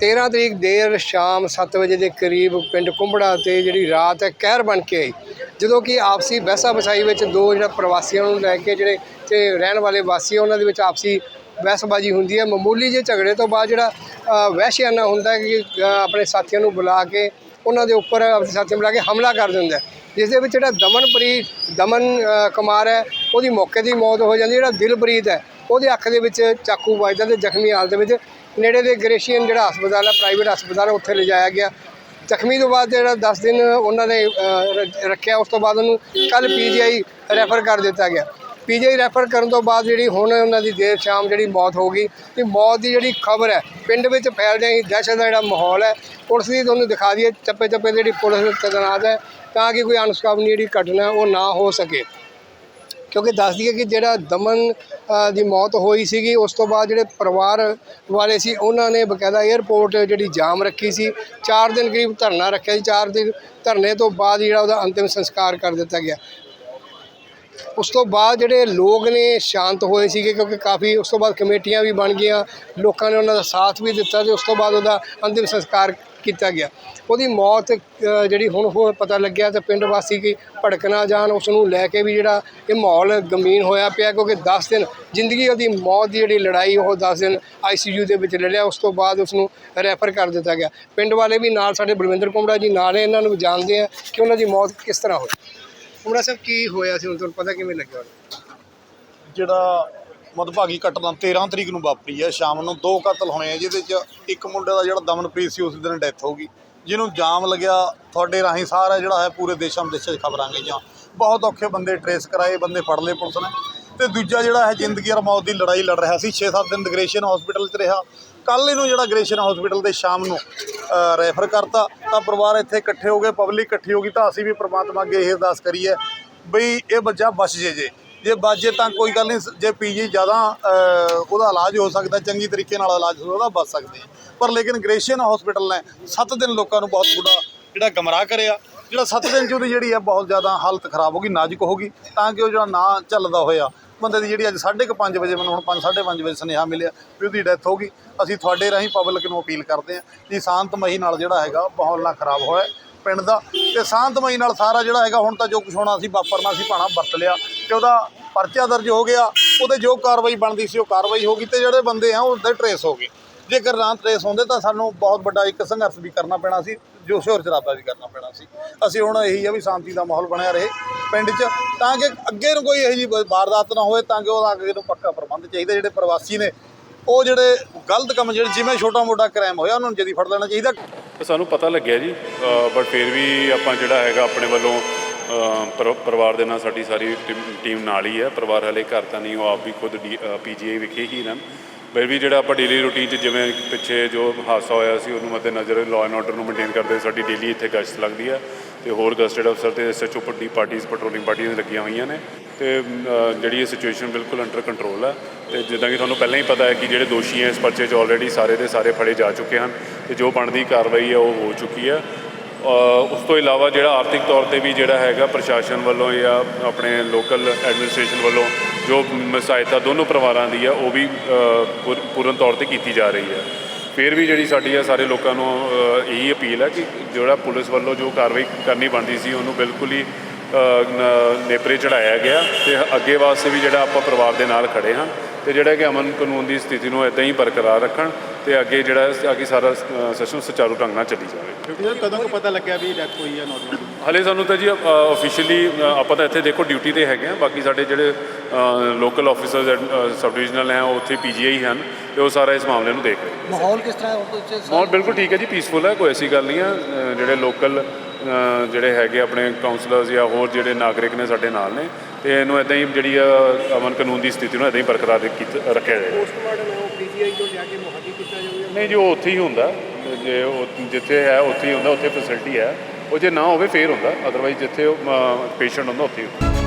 13 ਤਰੀਕ ਦੇਰ ਸ਼ਾਮ 7 ਵਜੇ ਦੇ ਕਰੀਬ ਪਿੰਡ ਕੁੰਬੜਾ ਤੇ ਜਿਹੜੀ ਰਾਤ ਹੈ ਕਹਿਰ ਬਣ ਕੇ ਆਈ। ਜਦੋਂ ਕਿ ਆਪਸੀ ਬਹਿਸਾ ਬਸਾਈ ਵਿੱਚ ਦੋ ਜਿਹੜਾ ਪ੍ਰਵਾਸੀਆਂ ਨੂੰ ਲੈ ਕੇ ਜਿਹੜੇ ਤੇ ਰਹਿਣ ਵਾਲੇ ਵਾਸੀ ਉਹਨਾਂ ਦੇ ਵਿੱਚ ਆਪਸੀ ਬਹਿਸਬਾਜ਼ੀ ਹੁੰਦੀ ਹੈ। ਮਾਮੂਲੀ ਜਿਹੇ ਝਗੜੇ ਤੋਂ ਬਾਅਦ ਜਿਹੜਾ ਅ, ਵਹਿਸ਼ਿਆਨਾ ਹੁੰਦਾ ਹੈ ਕਿ ਆਪਣੇ ਸਾਥੀਆਂ ਨੂੰ ਬੁਲਾ ਕੇ ਉਹਨਾਂ ਦੇ ਉੱਪਰ ਆਪਣੇ ਸਾਥੀਆਂ ਨੂੰ ਬੁਲਾ ਕੇ ਹਮਲਾ ਕਰ ਦਿੰਦਾ ਜਿਸ ਦੇ ਵਿੱਚ ਜਿਹੜਾ ਦਮਨਪ੍ਰੀਤ ਦਮਨ ਕੁਮਾਰ ਹੈ ਉਹਦੀ ਮੌਕੇ ਦੀ ਮੌਤ ਹੋ ਜਾਂਦੀ ਜਿਹੜਾ ਦਿਲਪ੍ਰੀਤ ਹੈ ਉਹਦੇ ਅੱਖ ਦੇ ਵਿੱਚ ਚਾਕੂ ਵੱਜਦਾ ਤੇ ਜ਼ਖਮੀ ਹਾਲਤ ਵਿੱਚ ਨੇੜੇ ਦੇ ਗ੍ਰੇਸ਼ੀਅਨ ਜਿਹੜਾ ਹਸਪਤਾਲ ਹੈ ਪ੍ਰਾਈਵੇਟ ਹਸਪਤਾਲ ਉੱਥੇ ਲਿਜਾਇਆ ਗਿਆ। ਜ਼ਖਮੀ ਤੋਂ ਬਾਅਦ ਜਿਹੜਾ 10 ਦਿਨ ਉਹਨਾਂ ਨੇ ਰ- ਰੱਖਿਆ, ਉਸ ਤੋਂ ਬਾਅਦ ਉਹਨੂੰ ਕੱਲ ਪੀਜੀਆਈ ਰੈਫਰ ਕਰ ਦਿੱਤਾ ਗਿਆ। ਪੀਜੀਆਈ ਰੈਫਰ ਕਰਨ ਤੋਂ ਬਾਅਦ ਜਿਹੜੀ ਹੁਣ ਉਹਨਾਂ ਦੀ ਦੇਰ ਸ਼ਾਮ ਜਿਹੜੀ ਮੌਤ ਹੋ ਗਈ, ਤੇ ਮੌਤ ਦੀ ਜਿਹੜੀ ਖਬਰ ਹੈ, ਪਿੰਡ ਵਿੱਚ ਫੈਲ ਰਹੀ ਦਹਿਸ਼ਤ ਦਾ ਜਿਹੜਾ ਮਾਹੌਲ ਹੈ, ਪੁਲਿਸ ਦੀ ਤੁਹਾਨੂੰ ਦਿਖਾ ਦਈਏ ਚੱਪੇ ਚੱਪੇ ਜਿਹੜੀ ਪੁਲਿਸ ਤੈਨਾਤ ਹੈ, ਤਾਂ ਕਿ ਕੋਈ ਅਨਸਕਾਮਨੀ ਜਿਹੜੀ ਘਟਨਾ ਉਹ ਨਾ ਹੋ ਸਕੇ। ਕਿਉਂਕਿ ਦੱਸ ਦਈਏ ਕਿ ਜਿਹੜਾ ਦਮਨ ਦੀ ਮੌਤ ਹੋਈ ਸੀਗੀ, ਉਸ ਤੋਂ ਬਾਅਦ ਜਿਹੜੇ ਪਰਿਵਾਰ ਵਾਲੇ ਸੀ, ਉਹਨਾਂ ਨੇ ਬਕਾਇਦਾ 에ਅਰਪੋਰਟ ਜਿਹੜੀ ਜਾਮ ਰੱਖੀ ਸੀ। 4 ਦਿਨ ਕਰੀਬ ਧਰਨਾ ਰੱਖਿਆ ਸੀ। 4 ਦਿਨ ਧਰਨੇ ਤੋਂ ਬਾਅਦ ਜਿਹੜਾ ਉਹਦਾ ਅੰਤਿਮ ਸੰਸਕਾਰ ਕਰ ਦਿੱਤਾ ਗਿਆ। ਉਸ ਤੋਂ ਬਾਅਦ ਜਿਹੜੇ ਲੋਕ ਨੇ ਸ਼ਾਂਤ ਹੋਏ ਸੀਗੇ ਕਿਉਂਕਿ ਕਾਫੀ ਉਸ ਤੋਂ ਬਾਅਦ ਕਮੇਟੀਆਂ ਵੀ ਬਣ ਗਈਆਂ, ਲੋਕਾਂ ਨੇ ਉਹਨਾਂ ਦਾ ਸਾਥ ਵੀ ਦਿੱਤਾ ਤੇ ਉਸ ਤੋਂ ਬਾਅਦ ਉਹਦਾ ਅੰਤਿਮ ਸੰਸਕਾਰ ਕੀਤਾ ਗਿਆ। ਉਹਦੀ ਮੌਤ ਜਿਹੜੀ ਹੁਣ ਹੋ ਪਤਾ ਲੱਗਿਆ ਤੇ ਪਿੰਡ ਵਾਸੀ ਕੀ ਭੜਕਣਾ ਜਾਣ, ਉਸ ਨੂੰ ਲੈ ਕੇ ਵੀ ਜਿਹੜਾ ਇਹ ਮਾਹੌਲ ਗਮੀਨ ਹੋਇਆ ਪਿਆ ਕਿਉਂਕਿ 10 ਦਿਨ ਜ਼ਿੰਦਗੀ ਉਹਦੀ ਮੌਤ ਦੀ ਜਿਹੜੀ ਲੜਾਈ, ਉਹ 10 ਦਿਨ ਆਈਸੀਯੂ ਦੇ ਵਿੱਚ ਲੜਿਆ, ਉਸ ਤੋਂ ਬਾਅਦ ਉਸ ਨੂੰ ਰੈਫਰ ਕਰ ਦਿੱਤਾ ਗਿਆ। ਪਿੰਡ ਵਾਲੇ ਵੀ ਨਾਲ ਸਾਡੇ ਬਲਵਿੰਦਰ ਕੁੰਮੜਾ ਜੀ ਨਾਲ ਇਹਨਾਂ ਨੂੰ ਜਾਣਦੇ ਆ ਕਿ ਉਹਨਾਂ ਦੀ ਮੌਤ ਕਿਸ ਤਰ੍ਹਾਂ ਹੋਈ। ਕੁਮੜਾ ਸਾਹਿਬ, ਕੀ ਹੋਇਆ ਸੀ? ਹੁਣ ਤੁਹਾਨੂੰ ਪਤਾ ਕਿਵੇਂ ਲੱਗਿਆ? ਜਿਹੜਾ ਮਦਭਾਗੀ ਘਟਨਾ 13 ਤਰੀਕ ਨੂੰ ਵਾਪਰੀ ਹੈ, ਸ਼ਾਮ ਨੂੰ ਦੋ ਕਤਲ ਹੋਏ ਆ, ਜਿਹਦੇ 'ਚ ਇੱਕ ਮੁੰਡੇ ਦਾ ਜਿਹੜਾ ਦਮਨਪ੍ਰੀਤ ਸੀ, ਉਸ ਦਿਨ ਡੈਥ ਹੋ ਗਈ। ਜਿਹਨੂੰ ਜਾਮ ਲੱਗਿਆ, ਤੁਹਾਡੇ ਰਾਹੀਂ ਸਾਰਾ ਜਿਹੜਾ ਹੈ ਪੂਰੇ ਦੇਸ਼ਾਂ ਵਿਦੇਸ਼ਾਂ 'ਚ ਖਬਰਾਂ ਗਈਆਂ। ਬਹੁਤ ਔਖੇ ਬੰਦੇ ਟਰੇਸ ਕਰਾਏ, ਬੰਦੇ ਫੜ ਲਏ ਪੁਲਿਸ ਨੇ। ਤੇ ਦੂਜਾ ਜਿਹੜਾ ਹੈ ਜ਼ਿੰਦਗੀ ਔਰ ਮੌਤ ਦੀ ਲੜਾਈ ਲੜ ਰਿਹਾ ਸੀ 6-7 ਦਿਨ ਗ੍ਰੇਸ਼ਨ ਹਸਪੀਟਲ 'ਚ ਰਿਹਾ। ਕੱਲ ਇਹਨੂੰ ਜਿਹੜਾ ਗ੍ਰੇਸ਼ਨ ਹਸਪੀਟਲ ਦੇ ਸ਼ਾਮ ਨੂੰ ਰੈਫਰ ਕਰਤਾ। ਤਾਂ ਪਰਿਵਾਰ ਇੱਥੇ ਇਕੱਠੇ ਹੋ ਗਏ ਪਬਲਿਕ ਇਕੱਠੀ ਹੋ ਗਈ, ਤਾਂ ਅਸੀਂ ਵੀ ਪ੍ਰਮਾਤਮਾ ਅੱਗੇ ਇਹ ਅਰਦਾਸ ਕਰੀਏ ਬਈ ਇਹ ਬੱਚਾ ਬਚ ਜੇ ਜੇ। ਜੇ ਬਚ ਜੇ ਤਾਂ ਕੋਈ ਗੱਲ ਨਹੀਂ ਜੇ ਪੀਜੀ ਜ਼ਿਆਦਾ ਉਹਦਾ ਇਲਾਜ ਹੋ ਸਕਦਾ, ਚੰਗੀ ਤਰੀਕੇ ਨਾਲ ਇਲਾਜ ਹੋ ਸਕਦਾ ਬਚ ਸਕਦੇ ਆ। ਪਰ ਲੇਕਿਨ ਗ੍ਰੇਸ਼ੀਅਨ ਹਸਪੀਟਲ ਨੇ 7 ਦਿਨ ਲੋਕਾਂ ਨੂੰ ਬਹੁਤ ਬੁਰਾ ਜਿਹੜਾ ਗਮਰਾਹ ਕਰਿਆ, ਜਿਹੜਾ 7 ਦਿਨ ਚ ਉਹਦੀ ਜਿਹੜੀ ਆ ਬਹੁਤ ਜ਼ਿਆਦਾ ਹਾਲਤ ਖਰਾਬ ਹੋ ਗਈ, ਨਾਜ਼ੁਕ ਹੋ ਗਈ, ਤਾਂ ਕਿ ਉਹ ਜਿਹੜਾ ਨਾ ਚੱਲਦਾ ਹੋਇਆ ਬੰਦੇ ਦੀ ਜਿਹੜੀ ਅੱਜ 5:30 ਵਜੇ ਮੈਨੂੰ ਹੁਣ 5:30 ਵਜੇ ਸੁਨੇਹਾ ਮਿਲਿਆ ਵੀ ਉਹਦੀ ਡੈਥ ਹੋ ਗਈ। ਅਸੀਂ ਤੁਹਾਡੇ ਰਾਹੀਂ ਪਬਲਿਕ ਨੂੰ ਅਪੀਲ ਕਰਦੇ ਹਾਂ ਕਿ ਸ਼ਾਂਤਮਈ ਨਾਲ ਜਿਹੜਾ ਹੈਗਾ ਮਾਹੌਲ ਨਾ ਖਰਾਬ ਹੋਇਆ ਪਿੰਡ ਦਾ ਤੇ ਸ਼ਾਂਤਮਈ ਨਾਲ ਸਾਰਾ ਜਿਹੜਾ ਹੈਗਾ ਹੁਣ ਤਾਂ ਜੋ ਕੁਛ ਹੋਣਾ ਸੀ ਵਾਪਰਨਾ ਸੀ, ਭਾਣਾ ਵਰਤ ਲਿਆ ਤੇ ਉਹਦਾ ਪਰਚਾ ਦਰਜ ਹੋ ਗਿਆ, ਉਹਦੇ ਜੋ ਕਾਰਵਾਈ ਬਣਦੀ ਸੀ ਉਹ ਕਾਰਵਾਈ ਹੋ ਗਈ ਤੇ ਜਿਹੜੇ ਬੰਦੇ ਆ ਉਹਦੇ ਟਰੇਸ ਹੋ ਗਏ। ਜੇਕਰ ਨਾ ਟਰੇਸ ਹੁੰਦੇ ਤਾਂ ਸਾਨੂੰ ਬਹੁਤ ਵੱਡਾ ਇੱਕ ਸੰਘਰਸ਼ ਵੀ ਕਰਨਾ ਪੈਣਾ ਸੀ। ਜੋ ਸ਼ੋਰ ਸ਼ਰਾਬਾ ਵੀ ਕਰਨਾ ਪੈਣਾ ਸੀ। ਅਸੀਂ ਹੁਣ ਇਹੀ ਆ ਵੀ ਸ਼ਾਂਤੀ ਦਾ ਮਾਹੌਲ ਬਣਿਆ ਰਹੇ ਪਿੰਡ 'ਚ ਤਾਂ ਕਿ ਅੱਗੇ ਨੂੰ ਕੋਈ ਇਹੋ ਜਿਹੀ ਵਾਰਦਾਤ ਨਾ ਹੋਵੇ ਤਾਂ ਕਿ ਉਹਦਾ ਅੱਗੇ ਨੂੰ ਪੱਕਾ ਪ੍ਰਬੰਧ ਚਾਹੀਦਾ ਜਿਹੜੇ ਪ੍ਰਵਾਸੀ ਨੇ ਉਹ ਜਿਹੜੇ ਗਲਤ ਕੰਮ ਜਿਹੜੇ ਜਿਵੇਂ ਛੋਟਾ ਮੋਟਾ ਕ੍ਰਾਈਮ ਹੋਇਆ ਉਹਨਾਂ ਨੂੰ ਜਦੀ ਫੜ ਲੈਣਾ ਚਾਹੀਦਾ। ਸਾਨੂੰ ਪਤਾ ਲੱਗਿਆ ਜੀ ਬਟ ਫਿਰ ਵੀ ਆਪਾਂ ਜਿਹੜਾ ਹੈਗਾ ਆਪਣੇ ਵੱਲੋਂ ਅ, ਪਰਿਵਾਰ ਦੇ ਨਾਲ ਸਾਡੀ ਸਾਰੀ ਟੀਮ- ਟੀਮ ਨਾਲ ਹੀ ਹੈ ਪਰਿਵਾਰ ਹਲੇ ਘਰ ਤਾਂ ਨਹੀਂ ਉਹ ਆਪ ਵੀ ਖੁਦ ਪੀਜੀਆਈ ਵਿਖੇ ਹੀ ਰਹਿਣ। ਫਿਰ ਵੀ ਜਿਹੜਾ ਆਪਾਂ ਡੇਲੀ ਰੂਟੀਨ 'ਚ ਜਿਵੇਂ ਪਿੱਛੇ ਜੋ ਹਾਦਸਾ ਹੋਇਆ ਸੀ, ਉਹਨੂੰ ਮੱਦੇ ਨਜ਼ਰ ਲਾਅ ਐਂਡ ਆਰਡਰ ਨੂੰ ਮੇਨਟੇਨ ਕਰਦੇ ਸਾਡੀ ਡੇਲੀ ਇੱਥੇ ਗਸ਼ਤ ਲੱਗਦੀ ਹੈ ਤੇ ਹੋਰ ਗਸਟਡ ਅਫਸਰ ਤੇ ਐਸਐਚਓ ਵੱਡੀ ਪਾਰਟੀਆਂ ਪੈਟਰੋਲਿੰਗ ਪਾਰਟੀਆਂ ਲੱਗੀਆਂ ਹੋਈਆਂ ਨੇ ਤੇ ਜਿਹੜੀ ਇਹ ਸਿਚੁਏਸ਼ਨ ਬਿਲਕੁਲ ਅੰਡਰ ਕੰਟਰੋਲ ਹੈ ਤੇ ਜਿੱਦਾਂ ਕਿ ਤੁਹਾਨੂੰ ਪਹਿਲਾਂ ਹੀ ਪਤਾ ਹੈ ਕਿ ਜਿਹੜੇ ਦੋਸ਼ੀ ਹੈ, ਇਸ ਪਰਚੇ 'ਚ ਆਲਰੇਡੀ ਸਾਰੇ ਦੇ ਸਾਰੇ ਫੜੇ ਜਾ ਚੁੱਕੇ ਹਨ ਤੇ ਜੋ ਬਣਦੀ ਕਾਰਵਾਈ ਹੈ ਉਹ ਹੋ ਚੁੱਕੀ ਹੈ ਉਸ ਤੋਂ ਇਲਾਵਾ ਜਿਹੜਾ ਆਰਥਿਕ ਤੌਰ ਤੇ ਵੀ ਜਿਹੜਾ ਹੈਗਾ ਪ੍ਰਸ਼ਾਸਨ ਵੱਲੋਂ ਜਾਂ ਆਪਣੇ ਲੋਕਲ ਐਡਮਿਨਿਸਟ੍ਰੇਸ਼ਨ ਵੱਲੋਂ ਜੋ ਸਹਾਇਤਾ ਦੋਨੋਂ ਪਰਿਵਾਰਾਂ ਦੀ ਆ, ਉਹ ਵੀ ਪੂਰ- ਪੂਰਨ ਤੌਰ ਤੇ ਕੀਤੀ ਜਾ ਰਹੀ ਹੈ। ਫਿਰ ਵੀ ਜਿਹੜੀ ਸਾਡੀ ਆ, ਸਾਰੇ ਲੋਕਾਂ ਨੂੰ ਇਹੀ ਅਪੀਲ ਹੈ ਕਿ ਜਿਹੜਾ ਪੁਲਿਸ ਵੱਲੋਂ ਜੋ ਕਾਰਵਾਈ ਕਰਨੀ ਬਣਦੀ ਸੀ, ਉਹਨੂੰ ਬਿਲਕੁਲ ਹੀ ਨੇਪਰੇ ਚੜਾਇਆ ਗਿਆ ਤੇ ਅੱਗੇ ਵਾਸਤੇ ਵੀ ਜਿਹੜਾ ਆਪਾਂ ਪਰਿਵਾਰ ਦੇ ਨਾਲ ਖੜੇ ਹਾਂ। ਤੇ ਜਿਹੜਾ ਕਿ ਅਮਨ ਕਾਨੂੰਨ ਦੀ ਸਥਿਤੀ ਨੂੰ ਇਦਾਂ ਹੀ ਬਰਕਰਾਰ ਰੱਖਣ ਤੇ ਅੱਗੇ ਜਿਹੜਾ ਅੱਗੇ ਸਾਰਾ ਸੈਸ਼ਨ ਸੁਚਾਰੂ ਢੰਗ ਨਾਲ ਚੱਲੀ ਜਾਵੇ। ਕਦੋਂ ਕੁ ਪਤਾ ਲੱਗਿਆ ਵੀ ਡੈਥ ਹੋਈ ਹੈ ਨੌਜਵਾਨ ਹਲੇ ਸਾਨੂੰ ਤਾਂ ਜੀ ਆਫੀਸ਼ੀਅਲੀ ਆਪਾਂ ਤਾਂ ਇੱਥੇ ਦੇਖੋ ਡਿਊਟੀ ਤੇ ਹੈਗੇ ਆ। ਬਾਕੀ ਸਾਡੇ ਜਿਹੜੇ ਲੋਕਲ ਆਫੀਸਰਸ ਸਬ ਡਿਵੀਜ਼ਨਲ ਹੈ ਉਹ ਉੱਥੇ ਪੀਜੀਆਈ ਹਨ ਤੇ ਉਹ ਸਾਰਾ ਇਸ ਮਾਮਲੇ ਨੂੰ ਦੇਖ ਰਹੇ ਨੇ। ਮਾਹੌਲ ਕਿਸ ਤਰ੍ਹਾਂ ਹੈ? ਮਾਹੌਲ ਬਿਲਕੁਲ ਠੀਕ ਹੈ ਜੀ ਪੀਸਫੁਲ ਹੈ ਕੋਈ ਐਸੀ ਗੱਲ ਨਹੀਂ ਹੈ। ਜਿਹੜੇ ਲੋਕਲ ਜਿਹੜੇ ਹੈਗੇ ਆਪਣੇ ਕਾਉਂਸਲਰਸ ਜਾਂ ਹੋਰ ਜਿਹੜੇ ਨਾਗਰਿਕ ਨੇ ਸਾਡੇ ਨਾਲ ਨੇ ਤੇ ਇਹਨੂੰ ਇਦਾਂ ਹੀ ਜਿਹੜੀ ਆ, ਅਮਨ ਕਾਨੂੰਨ ਦੀ ਸਥਿਤੀ ਨੂੰ ਇਦਾਂ ਹੀ ਬਰਕਰਾਰ ਰੱਖਿਆ ਜਾਏਗਾ ਪੋਸਟਮਾਰਟਮ ਉਹ ਪੀਜੀਆਈ ਤੋਂ ਜਾ ਕੇ ਮੁਹੱਦੀ ਕੀਤਾ ਜਾਊਗਾ? ਨਹੀਂ ਜੀ ਉਹ ਉੱਥੇ ਹੀ ਹੁੰਦਾ। ਜੇ ਜਿੱਥੇ ਹੈ ਉੱਥੇ ਹੀ ਹੁੰਦਾ ਉੱਥੇ ਫੈਸਿਲਿਟੀ ਹੈ। ਉਹ ਜੇ ਨਾ ਹੋਵੇ ਫੇਰ ਹੁੰਦਾ। ਅਦਰਵਾਈਜ਼ ਜਿੱਥੇ ਉਹ ਪੇਸ਼ੈਂਟ ਹੁੰਦਾ ਉੱਥੇ ਹੀ ਹੁੰਦਾ।